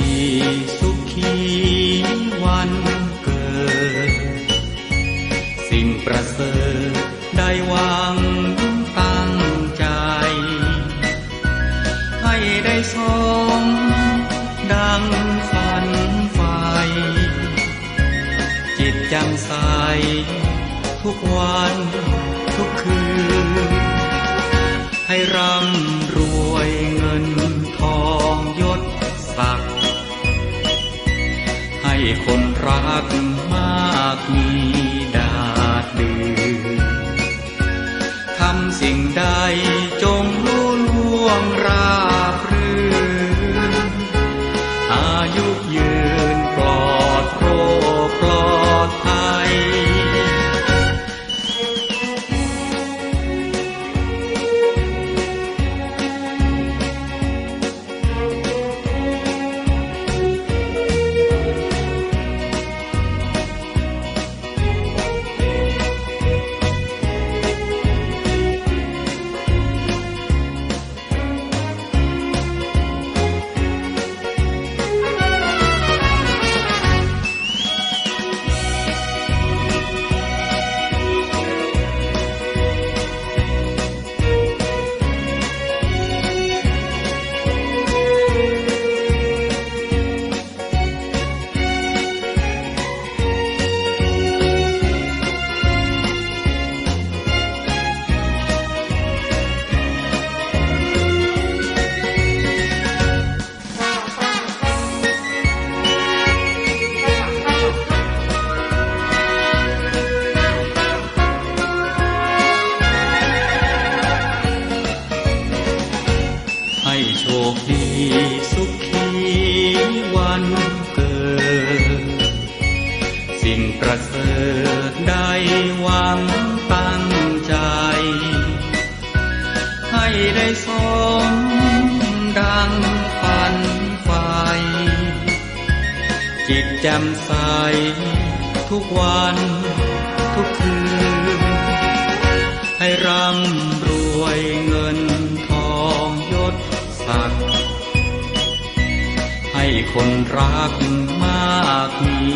ีสุขีวันเกิด สิ่งประเสริฐได้วางตั้งใจ ให้ได้สมดังฝันไฟจิตจำใสทุกวันักมากมีดาดดืนทำสิ่งใดจงรู้ล่วงราบรื่นอายุยืนปลอดโรค วันเกิด สิ่งประเสริฐได้หวังตั้งใจ ให้ได้สมดังฝันไฟจิตแจ่มใสทุกวัน คนรักมากมี